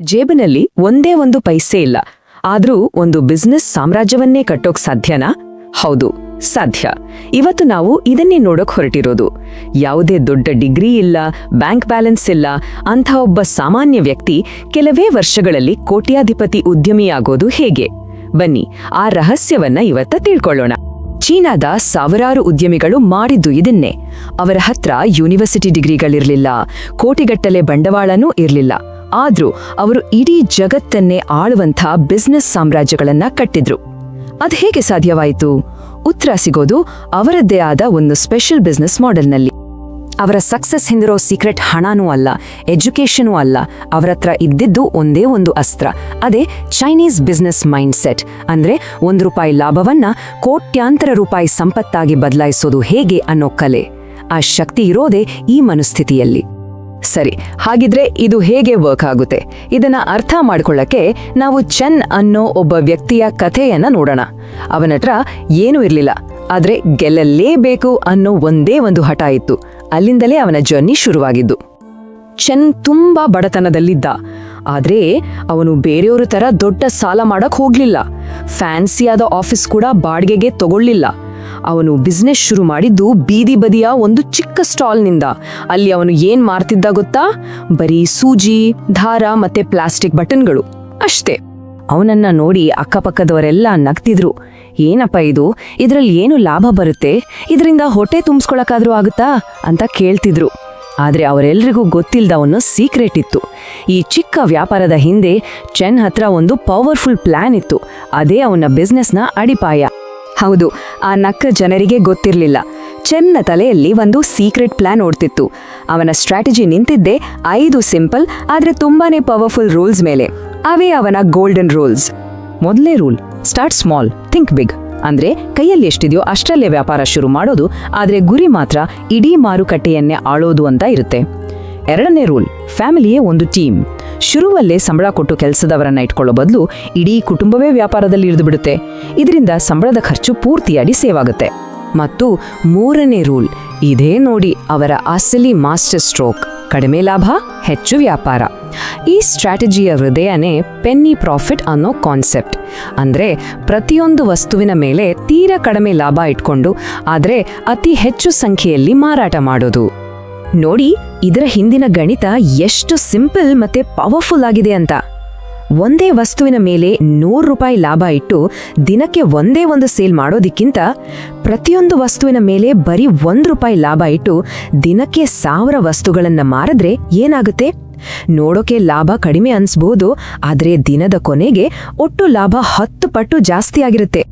ಜೇಬಿನಲ್ಲಿ ಒಂದೇ ಒಂದು ಪೈಸೆ ಇಲ್ಲ. ಆದ್ರೂ ಒಂದು ಬಿಸ್ನೆಸ್ ಸಾಮ್ರಾಜ್ಯವನ್ನೇ ಕಟ್ಟೋಕ್ ಸಾಧ್ಯನಾ? ಹೌದು, ಸಾಧ್ಯ. ಇವತ್ತು ನಾವು ಇದನ್ನೇ ನೋಡೋಕ್ ಹೊರಟಿರೋದು. ಯಾವುದೇ ದೊಡ್ಡ ಡಿಗ್ರಿ ಇಲ್ಲ, ಬ್ಯಾಂಕ್ ಬ್ಯಾಲೆನ್ಸ್ ಇಲ್ಲ, ಅಂಥ ಒಬ್ಬ ಸಾಮಾನ್ಯ ವ್ಯಕ್ತಿ ಕೆಲವೇ ವರ್ಷಗಳಲ್ಲಿ ಕೋಟ್ಯಾಧಿಪತಿ ಉದ್ಯಮಿಯಾಗೋದು ಹೇಗೆ? ಬನ್ನಿ, ಆ ರಹಸ್ಯವನ್ನ ಇವತ್ತ ತಿಳ್ಕೊಳ್ಳೋಣ. ಚೀನಾದ ಸಾವಿರಾರು ಉದ್ಯಮಿಗಳು ಮಾಡಿದ್ದು ಇದನ್ನೇ. ಅವರ ಹತ್ರ ಯೂನಿವರ್ಸಿಟಿ ಡಿಗ್ರಿಗಳಿರಲಿಲ್ಲ, ಕೋಟಿಗಟ್ಟಲೆ ಬಂಡವಾಳನೂ ಇರ್ಲಿಲ್ಲ. ಆದ್ರೂ ಅವರು ಇಡೀ ಜಗತ್ತನ್ನೇ ಆಳುವಂಥ ಬಿಸ್ನೆಸ್ ಸಾಮ್ರಾಜ್ಯಗಳನ್ನ ಕಟ್ಟಿದ್ರು. ಅದು ಹೇಗೆ ಸಾಧ್ಯವಾಯಿತು? ಉತ್ತರ ಸಿಗೋದು ಅವರದ್ದೇ ಆದ ಒಂದು ಸ್ಪೆಷಲ್ ಬಿಸ್ನೆಸ್ ಮಾಡೆಲ್ನಲ್ಲಿ ಅವರ ಸಕ್ಸಸ್ ಹಿಂದಿರೋ ಸೀಕ್ರೆಟ್ ಹಣನೂ ಅಲ್ಲ ಎಜುಕೇಷನೂ ಅಲ್ಲ, ಅವರತ್ರ ಇದ್ದಿದ್ದು ಒಂದೇ ಒಂದು ಅಸ್ತ್ರ. ಅದೇ ಚೈನೀಸ್ ಬಿಸ್ನೆಸ್ ಮೈಂಡ್ ಸೆಟ್ ಅಂದ್ರೆ ಒಂದು ರೂಪಾಯಿ ಲಾಭವನ್ನ ಕೋಟ್ಯಾಂತರ ರೂಪಾಯಿ ಸಂಪತ್ತಾಗಿ ಬದಲಾಯಿಸೋದು ಹೇಗೆ ಅನ್ನೋ ಕಲೆ. ಆ ಶಕ್ತಿ ಇರೋದೇ ಈ ಮನುಸ್ಥಿತಿಯಲ್ಲಿ. ಸರಿ, ಹಾಗಿದ್ರೆ ಇದು ಹೇಗೆ ವರ್ಕ್ ಆಗುತ್ತೆ? ಇದನ್ನ ಅರ್ಥ ಮಾಡ್ಕೊಳ್ಳಕ್ಕೆ ನಾವು ಚೆನ್ ಅನ್ನೋ ಒಬ್ಬ ವ್ಯಕ್ತಿಯ ಕಥೆಯನ್ನ ನೋಡೋಣ. ಅವನತ್ರ ಏನೂ ಇರಲಿಲ್ಲ, ಆದ್ರೆ ಗೆಲ್ಲಲೇಬೇಕು ಅನ್ನೋ ಒಂದೇ ಒಂದು ಹಠ ಇತ್ತು. ಅಲ್ಲಿಂದಲೇ ಅವನ ಜರ್ನಿ ಶುರುವಾಗಿದ್ದು. ಚೆನ್ ತುಂಬಾ ಬಡತನದಲ್ಲಿದ್ದ, ಆದ್ರೆ ಅವನು ಬೇರೆಯವ್ರ ತರ ದೊಡ್ಡ ಸಾಲ ಮಾಡಕ್ ಹೋಗ್ಲಿಲ್ಲ. ಫ್ಯಾನ್ಸಿಯಾದ ಆಫೀಸ್ ಕೂಡ ಬಾಡಿಗೆಗೆ ತಗೊಳ್ಳಿಲ್ಲ. ಅವನು ಬಿಸ್ನೆಸ್ ಶುರು ಮಾಡಿದ್ದು ಬೀದಿ ಬದಿಯ ಒಂದು ಚಿಕ್ಕ ಸ್ಟಾಲ್ನಿಂದ ಅಲ್ಲಿ ಅವನು ಏನ್ ಮಾರ್ತಿದ್ದ ಗೊತ್ತಾ? ಬರೀ ಸೂಜಿ ದಾರ ಮತ್ತೆ ಪ್ಲಾಸ್ಟಿಕ್ ಬಟನ್ಗಳು ಅಷ್ಟೇ. ಅವನನ್ನ ನೋಡಿ ಅಕ್ಕಪಕ್ಕದವರೆಲ್ಲ ನಗ್ತಿದ್ರು. ಏನಪ್ಪ ಇದು? ಇದರಲ್ಲಿ ಏನು ಲಾಭ ಬರುತ್ತೆ? ಇದರಿಂದ ಹೊಟ್ಟೆ ತುಂಬಿಸ್ಕೊಳಕಾದ್ರೂ ಆಗುತ್ತಾ? ಅಂತ ಕೇಳ್ತಿದ್ರು. ಆದ್ರೆ ಅವರೆಲ್ಲರಿಗೂ ಒಂದು ಸೀಕ್ರೆಟ್ ಇತ್ತು. ಈ ಚಿಕ್ಕ ವ್ಯಾಪಾರದ ಹಿಂದೆ ಚೆನ್ ಹತ್ರ ಒಂದು ಪವರ್ಫುಲ್ ಪ್ಲಾನ್ ಇತ್ತು. ಅದೇ ಅವನ ಬಿಸ್ನೆಸ್ನ ಅಡಿಪಾಯ. ಹೌದು, ಆ ನಕ್ಕ ಜನರಿಗೆ ಗೊತ್ತಿರಲಿಲ್ಲ. ಚೆನ್ನ ತಲೆಯಲ್ಲಿ ಒಂದು ಸೀಕ್ರೆಟ್ ಪ್ಲಾನ್ ಓಡ್ತಿತ್ತು. ಅವನ ಸ್ಟ್ರಾಟಜಿ ನಿಂತಿದ್ದೆ ಐದು ಸಿಂಪಲ್, ಆದರೆ ತುಂಬಾನೇ ಪವರ್ಫುಲ್ ರೂಲ್ಸ್ ಮೇಲೆ. ಅವೇ ಅವನ ಗೋಲ್ಡನ್ ರೂಲ್ಸ್. ಮೊದಲನೇ rule, start small, think big. ಅಂದ್ರೆ ಕೈಯಲ್ಲಿ ಎಷ್ಟಿದೆಯೋ ಅಷ್ಟರಲ್ಲೇ ವ್ಯಾಪಾರ ಶುರು ಮಾಡೋದು, ಆದರೆ ಗುರಿ ಮಾತ್ರ ಇಡೀ ಮಾರುಕಟ್ಟೆಯನ್ನೇ ಆಳೋದು ಅಂತ ಇರುತ್ತೆ. ಎರಡನೇ ರೂಲ್, ಫ್ಯಾಮಿಲಿಯೇ ಒಂದು ಟೀಮ್. ಶುರುವಲ್ಲೇ ಸಂಬಳ ಕೊಟ್ಟು ಕೆಲಸದವರನ್ನ ಇಟ್ಕೊಳ್ಳೋ ಬದಲು ಇಡೀ ಕುಟುಂಬವೇ ವ್ಯಾಪಾರದಲ್ಲಿ ಇಳಿದುಬಿಡುತ್ತೆ ಇದರಿಂದ ಸಂಬಳದ ಖರ್ಚು ಪೂರ್ತಿಯಾಗಿ ಸೇವ್ ಆಗುತ್ತೆ ಮತ್ತು ಮೂರನೇ ರೂಲ್, ಇದೇ ನೋಡಿ ಅವರ ಅಸಲಿ ಮಾಸ್ಟರ್ ಸ್ಟ್ರೋಕ್. ಕಡಿಮೆ ಲಾಭ, ಹೆಚ್ಚು ವ್ಯಾಪಾರ. ಈ ಸ್ಟ್ರಾಟಜಿಯ ಹೃದಯನೇ ಪೆನ್ನಿ ಪ್ರಾಫಿಟ್ ಅನ್ನೋ ಕಾನ್ಸೆಪ್ಟ್. ಅಂದರೆ ಪ್ರತಿಯೊಂದು ವಸ್ತುವಿನ ಮೇಲೆ ತೀರಾ ಕಡಿಮೆ ಲಾಭ ಇಟ್ಕೊಂಡು, ಆದರೆ ಅತಿ ಹೆಚ್ಚು ಸಂಖ್ಯೆಯಲ್ಲಿ ಮಾರಾಟ ಮಾಡೋದು. ನೋಡಿ, ಇದರ ಹಿಂದಿನ ಗಣಿತ ಎಷ್ಟು ಸಿಂಪಲ್ ಮತ್ತೆ ಪವರ್ಫುಲ್ ಆಗಿದೆ ಅಂತ. ಒಂದೇ ವಸ್ತುವಿನ ಮೇಲೆ ನೂರು ರೂಪಾಯಿ ಲಾಭ ಇಟ್ಟು ದಿನಕ್ಕೆ ಒಂದೇ ಒಂದು ಸೇಲ್ ಮಾಡೋದಕ್ಕಿಂತ ಪ್ರತಿಯೊಂದು ವಸ್ತುವಿನ ಮೇಲೆ ಬರೀ ಒಂದು ರೂಪಾಯಿ ಲಾಭ ಇಟ್ಟು ದಿನಕ್ಕೆ ಸಾವಿರ ವಸ್ತುಗಳನ್ನು ಮಾರಿದ್ರೆ ಏನಾಗುತ್ತೆ? ನೋಡೋಕೆ ಲಾಭ ಕಡಿಮೆ ಅನ್ಸ್ಬೋದು, ಆದರೆ ದಿನದ ಕೊನೆಗೆ ಒಟ್ಟು ಲಾಭ ಹತ್ತು ಪಟ್ಟು ಜಾಸ್ತಿ ಆಗಿರುತ್ತೆ.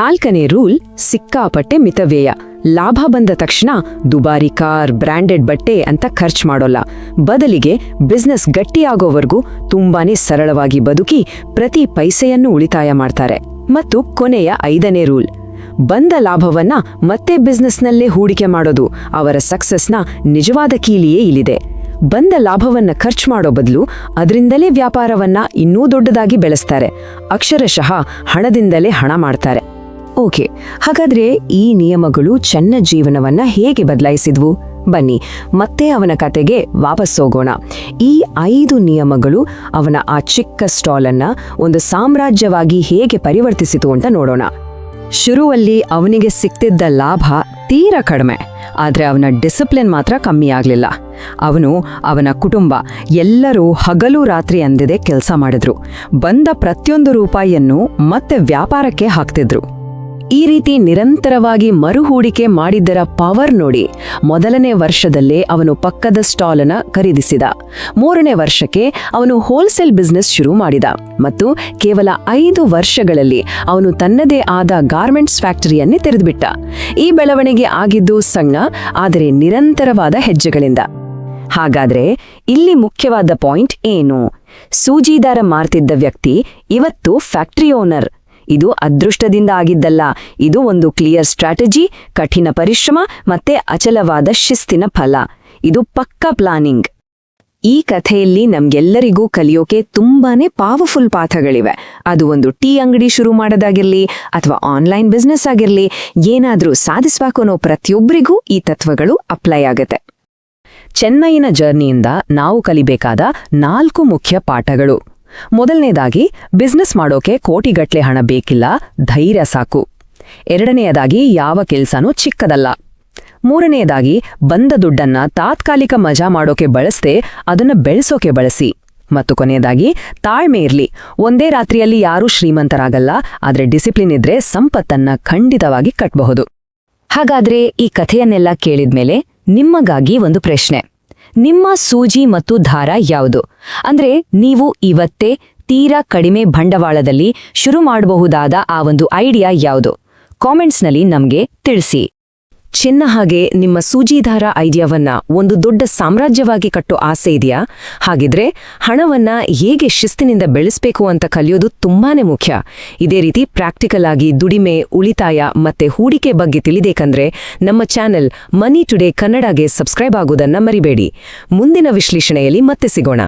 ನಾಲ್ಕನೇ ರೂಲ್, ಸಿಕ್ಕಾಪಟ್ಟೆ ಮಿತವ್ಯಯ. ಲಾಭ ಬಂದ ತಕ್ಷಣ ದುಬಾರಿ ಕಾರ್ ಬ್ರ್ಯಾಂಡೆಡ್ ಬಟ್ಟೆ ಅಂತ ಖರ್ಚು ಮಾಡೋಲ್ಲ. ಬದಲಿಗೆ ಬಿಸ್ನೆಸ್ ಗಟ್ಟಿಯಾಗೋವರೆಗೂ ತುಂಬಾನೇ ಸರಳವಾಗಿ ಬದುಕಿ ಪ್ರತಿ ಪೈಸೆಯನ್ನು ಉಳಿತಾಯ ಮಾಡ್ತಾರೆ. ಮತ್ತು ಕೊನೆಯ ಐದನೇ ರೂಲ್, ಬಂದ ಲಾಭವನ್ನ ಮತ್ತೆ ಬಿಸ್ನೆಸ್ನಲ್ಲೇ ಹೂಡಿಕೆ ಮಾಡೋದು. ಅವರ ಸಕ್ಸಸ್ನ ನಿಜವಾದ ಕೀಲಿಯೇ ಇಲ್ಲಿದೆ. ಬಂದ ಲಾಭವನ್ನ ಖರ್ಚು ಮಾಡೋ ಬದಲು ಅದರಿಂದಲೇ ವ್ಯಾಪಾರವನ್ನ ಇನ್ನೂ ದೊಡ್ಡದಾಗಿ ಬೆಳೆಸ್ತಾರೆ. ಅಕ್ಷರಶಃ ಹಣದಿಂದಲೇ ಹಣ ಮಾಡ್ತಾರೆ. ಓಕೆ, ಹಾಗಾದ್ರೆ ಈ ನಿಯಮಗಳು ಚೆನ್ನ ಜೀವನವನ್ನ ಹೇಗೆ ಬದಲಾಯಿಸಿದ್ವು? ಬನ್ನಿ, ಮತ್ತೆ ಅವನ ಕತೆಗೆ ವಾಪಸ್ ಹೋಗೋಣ. ಈ ಐದು ನಿಯಮಗಳು ಅವನ ಆ ಚಿಕ್ಕ ಸ್ಟಾಲನ್ನ ಒಂದು ಸಾಮ್ರಾಜ್ಯವಾಗಿ ಹೇಗೆ ಪರಿವರ್ತಿಸಿತು ಅಂತ ನೋಡೋಣ. ಶುರುವಲ್ಲಿ ಅವನಿಗೆ ಸಿಕ್ತಿದ್ದ ಲಾಭ ತೀರಾ ಕಡಿಮೆ, ಆದರೆ ಅವನ ಡಿಸಿಪ್ಲಿನ್ ಮಾತ್ರ ಕಮ್ಮಿ ಆಗಲಿಲ್ಲ. ಅವನು ಅವನ ಕುಟುಂಬ, ಎಲ್ಲರೂ ಹಗಲು ರಾತ್ರಿ ಅಂದಿದೆ ಕೆಲಸ ಮಾಡಿದ್ರು. ಬಂದ ಪ್ರತಿಯೊಂದು ರೂಪಾಯಿಯನ್ನು ಮತ್ತೆ ವ್ಯಾಪಾರಕ್ಕೆ ಹಾಕ್ತಿದ್ರು. ಈ ರೀತಿ ನಿರಂತರವಾಗಿ ಮರುಹೂಡಿಕೆ ಮಾಡಿದ್ದರ ಪವರ್ ನೋಡಿ ಮೊದಲನೇ ವರ್ಷದಲ್ಲೇ ಅವನು ಪಕ್ಕದ ಸ್ಟಾಲನ ಖರೀದಿಸಿದ. ಮೂರನೇ ವರ್ಷಕ್ಕೆ ಅವನು ಹೋಲ್ಸೇಲ್ ಬಿಸ್ನೆಸ್ ಶುರು ಮಾಡಿದ ಮತ್ತು ಕೇವಲ ಐದು ವರ್ಷಗಳಲ್ಲಿ ಅವನು ತನ್ನದೇ ಆದ ಗಾರ್ಮೆಂಟ್ಸ್ ಫ್ಯಾಕ್ಟರಿಯನ್ನೇ ತೆರೆದುಬಿಟ್ಟ. ಈ ಬೆಳವಣಿಗೆ ಆಗಿದ್ದು ಸಣ್ಣ, ಆದರೆ ನಿರಂತರವಾದ ಹೆಜ್ಜೆಗಳಿಂದ. ಹಾಗಾದ್ರೆ ಇಲ್ಲಿ ಮುಖ್ಯವಾದ ಪಾಯಿಂಟ್ ಏನು? ಸೂಜಿದಾರ ಮಾರ್ತಿದ್ದ ವ್ಯಕ್ತಿ ಇವತ್ತು ಫ್ಯಾಕ್ಟರಿ ಓನರ್. ಇದು ಅದೃಷ್ಟದಿಂದ ಆಗಿದ್ದಲ್ಲ. ಇದು ಒಂದು ಕ್ಲಿಯರ್ ಸ್ಟ್ರಾಟಜಿ, ಕಠಿಣ ಪರಿಶ್ರಮ ಮತ್ತೆ ಅಚಲವಾದ ಶಿಸ್ತಿನ ಫಲ. ಇದು ಪಕ್ಕಾ ಪ್ಲಾನಿಂಗ್. ಈ ಕಥೆಯಲ್ಲಿ ನಮ್ಗೆಲ್ಲರಿಗೂ ಕಲಿಯೋಕೆ ತುಂಬಾನೇ ಪಾವರ್ಫುಲ್ ಪಾಠಗಳಿವೆ. ಅದು ಒಂದು ಟೀ ಅಂಗಡಿ ಶುರು ಮಾಡೋದಾಗಿರ್ಲಿ ಅಥವಾ ಆನ್ಲೈನ್ ಬಿಸ್ನೆಸ್ ಆಗಿರ್ಲಿ, ಏನಾದರೂ ಸಾಧಿಸ್ಬೇಕು ಅನ್ನೋ ಪ್ರತಿಯೊಬ್ಬರಿಗೂ ಈ ತತ್ವಗಳು ಅಪ್ಲೈ ಆಗುತ್ತೆ. ಚೆನ್ನೈನ ಜರ್ನಿಯಿಂದ ನಾವು ಕಲಿಬೇಕಾದ ನಾಲ್ಕು ಮುಖ್ಯ ಪಾಠಗಳು. ಮೊದಲನೇದಾಗಿ ಬಿಸ್ನೆಸ್ ಮಾಡೋಕೆ ಕೋಟಿಗಟ್ಲೆ ಹಣ ಬೇಕಿಲ್ಲ, ಧೈರ್ಯ ಸಾಕು. ಎರಡನೆಯದಾಗಿ ಯಾವ ಕೆಲ್ಸನೂ ಚಿಕ್ಕದಲ್ಲ. ಮೂರನೆಯದಾಗಿ ಬಂದ ದುಡ್ಡನ್ನ ತಾತ್ಕಾಲಿಕ ಮಜಾ ಮಾಡೋಕೆ ಬಳಸದೆ ಅದನ್ನ ಬೆಳೆಸೋಕೆ ಬಳಸಿ. ಮತ್ತು ಕೊನೆಯದಾಗಿ ತಾಳ್ಮೆ ಇರ್ಲಿ. ಒಂದೇ ರಾತ್ರಿಯಲ್ಲಿ ಯಾರೂ ಶ್ರೀಮಂತರಾಗಲ್ಲ, ಆದರೆ ಡಿಸಿಪ್ಲಿನ್ ಇದ್ರೆ ಸಂಪತ್ತನ್ನ ಖಂಡಿತವಾಗಿ ಕಟ್ಬಹುದು. ಹಾಗಾದ್ರೆ ಈ ಕಥೆಯನ್ನೆಲ್ಲ ಕೇಳಿದ್ಮೇಲೆ ನಿಮ್ಮಗಾಗಿ ಒಂದು ಪ್ರಶ್ನೆ. ನಿಮ್ಮ ಸೂಜಿ ಮತ್ತು ದಾರ ಯಾವುದು? ಅಂದ್ರೆ ನೀವು ಇವತ್ತೇ ತೀರಾ ಕಡಿಮೆ ಬಂಡವಾಳದಲ್ಲಿ ಶುರು ಮಾಡಬಹುದಾದ ಆ ಒಂದು ಐಡಿಯಾ ಯಾವುದು? ಕಾಮೆಂಟ್ಸ್ನಲ್ಲಿ ನಮಗೆ ತಿಳಿಸಿ. ಚಿನ್ನ ಹಾಗೆ ನಿಮ್ಮ ಸೂಜಿದಾರ ಐಡಿಯಾವನ್ನ ಒಂದು ದೊಡ್ಡ ಸಾಮ್ರಾಜ್ಯವಾಗಿ ಕಟ್ಟೋ ಆಸೆ ಇದೆಯಾ? ಹಾಗಿದ್ರೆ ಹಣವನ್ನ ಹೇಗೆ ಶಿಸ್ತಿನಿಂದ ಬೆಳೆಸಬೇಕು ಅಂತ ಕಲಿಯೋದು ತುಂಬಾನೇ ಮುಖ್ಯ. ಇದೇ ರೀತಿ ಪ್ರಾಕ್ಟಿಕಲ್ ಆಗಿ ದುಡಿಮೆ, ಉಳಿತಾಯ ಮತ್ತೆ ಹೂಡಿಕೆ ಬಗ್ಗೆ ತಿಳಿಬೇಕಂದ್ರೆ ನಮ್ಮ ಚಾನೆಲ್ ಮನಿ ಟುಡೇ ಕನ್ನಡಗೆ ಸಬ್ಸ್ಕ್ರೈಬ್ ಆಗೋದನ್ನ ಮರಿಬೇಡಿ. ಮುಂದಿನ ವಿಶ್ಲೇಷಣೆಯಲ್ಲಿ ಮತ್ತೆ ಸಿಗೋಣ.